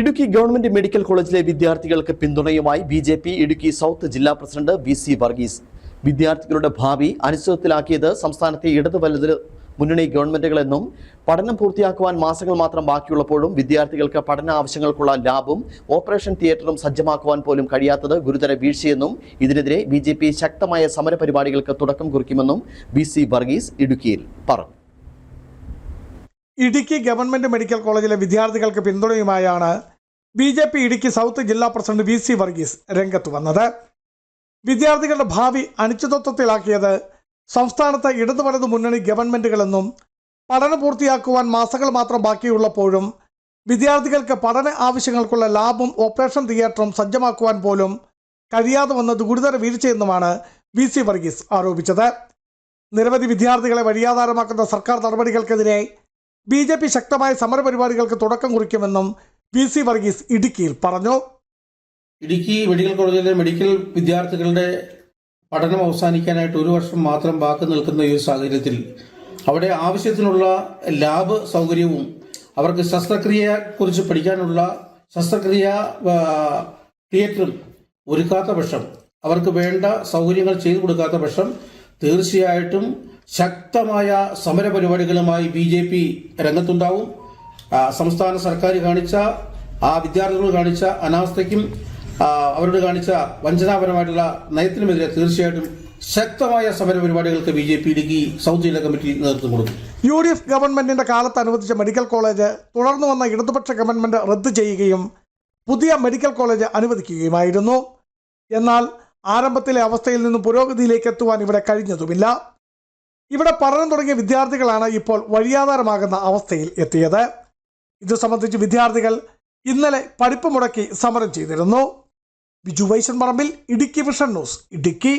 Idukki government medical കോളേജിലെ വിദ്യാർത്ഥികൾക്ക് പിന്തുണയുമായി B J P Idukki south ജില്ലാ പ്രസിഡന്റ് വി സി വർഗീസ്. വിദ്യാർത്ഥികളുടെ ഭാവി അനിശ്ചിതത്തിലാക്കിയത് സംസ്ഥാനത്തെ ഇടതു വലത് മുന്നണി ഗവൺമെന്റുകളെന്നും പഠനം പൂർത്തിയാക്കുവാൻ മാസങ്ങൾ മാത്രം ബാക്കിയുള്ളപ്പോഴും വിദ്യാർത്ഥികൾക്ക് പഠന ആവശ്യങ്ങൾക്കുള്ള ലാബും ഓപ്പറേഷൻ തിയേറ്ററും സജ്ജമാക്കുവാൻ പോലും കഴിയാത്തത് ഗുരുതര വീഴ്ചയെന്നും ഇതിനെതിരെ ബി ശക്തമായ സമരപരിപാടികൾക്ക് തുടക്കം കുറിക്കുമെന്നും വി വർഗീസ് ഇടുക്കിയിൽ പറഞ്ഞു. ഇടുക്കി ഗവൺമെന്റ് മെഡിക്കൽ കോളേജിലെ വിദ്യാർത്ഥികൾക്ക് പിന്തുണയുമായാണ് B J P Idukki south ജില്ലാ പ്രസിഡന്റ് വി സി വർഗീസ് രംഗത്ത് വന്നത്. വിദ്യാർത്ഥികളുടെ ഭാവി അനിശ്ചിതത്വത്തിലാക്കിയത് സംസ്ഥാനത്തെ ഇടതു വലതു മുന്നണി ഗവൺമെന്റുകളെന്നും പഠനം പൂർത്തിയാക്കുവാൻ മാസങ്ങൾ മാത്രം ബാക്കിയുള്ളപ്പോഴും വിദ്യാർത്ഥികൾക്ക് പഠന ആവശ്യങ്ങൾക്കുള്ള ലാബും ഓപ്പറേഷൻ തിയേറ്ററും സജ്ജമാക്കുവാൻ പോലും കഴിയാതെ വന്നത് ഗുരുതര വീഴ്ചയെന്നുമാണ് വി സി വർഗീസ് ആരോപിച്ചത്. നിരവധി വിദ്യാർത്ഥികളെ വഴിയാധാരമാക്കുന്ന സർക്കാർ നടപടികൾക്കെതിരെ ബി ജെ പി ശക്തമായ സമരപരിപാടികൾക്ക് തുടക്കം കുറിക്കുമെന്നും വി സി വർഗീസ് ഇടുക്കിയിൽ പറഞ്ഞു. ഇടുക്കി മെഡിക്കൽ കോളേജിലെ മെഡിക്കൽ വിദ്യാർത്ഥികളുടെ പഠനം അവസാനിക്കാനായിട്ട് ഒരു വർഷം മാത്രം ബാക്കി നിൽക്കുന്ന ഈ സാഹചര്യത്തിൽ അവിടെ ആവശ്യത്തിനുള്ള ലാബ് സൗകര്യവും അവർക്ക് ശസ്ത്രക്രിയയെക്കുറിച്ച് പഠിക്കാനുള്ള ശസ്ത്രക്രിയ തിയേറ്ററും ഒരുക്കാത്ത പക്ഷം അവർക്ക് വേണ്ട സൗകര്യങ്ങൾ ചെയ്തു കൊടുക്കാത്ത പക്ഷം തീർച്ചയായിട്ടും ശക്തമായ സമരപരിപാടികളുമായി ബി ജെ പി രംഗത്തുണ്ടാവും. സംസ്ഥാന സർക്കാർ കാണിച്ച ആ വിദ്യാർത്ഥികൾ കാണിച്ച അനാവസ്ഥയ്ക്കും അവരോട് കാണിച്ച വഞ്ചനാപരമായിട്ടുള്ള നയത്തിനുമെതിരെ തീർച്ചയായിട്ടും ശക്തമായ സമരപരിപാടികൾക്ക് B J P Idukki south ജില്ലാ കമ്മിറ്റി നേതൃത്വം കൊടുക്കും. യു ഡി എഫ് ഗവൺമെന്റിന്റെ കാലത്ത് അനുവദിച്ച മെഡിക്കൽ കോളേജ് തുടർന്നു വന്ന ഇടതുപക്ഷ ഗവൺമെന്റ് റദ്ദു ചെയ്യുകയും പുതിയ മെഡിക്കൽ കോളേജ് അനുവദിക്കുകയുമായിരുന്നു. എന്നാൽ ആരംഭത്തിലെ അവസ്ഥയിൽ നിന്നും പുരോഗതിയിലേക്ക് എത്തുവാൻ ഇവിടെ കഴിഞ്ഞതുമില്ല. ഇവിടെ പഠനം തുടങ്ങിയ വിദ്യാർത്ഥികളാണ് ഇപ്പോൾ വഴിയാധാരമാകുന്ന അവസ്ഥയിൽ എത്തിയത്. ഇത് സംബന്ധിച്ച് വിദ്യാർത്ഥികൾ ഇന്നലെ പഠിപ്പ് മുടക്കി സമരം ചെയ്തിരുന്നു. Biju Vaishan Parambil Idukki vision news Idukki.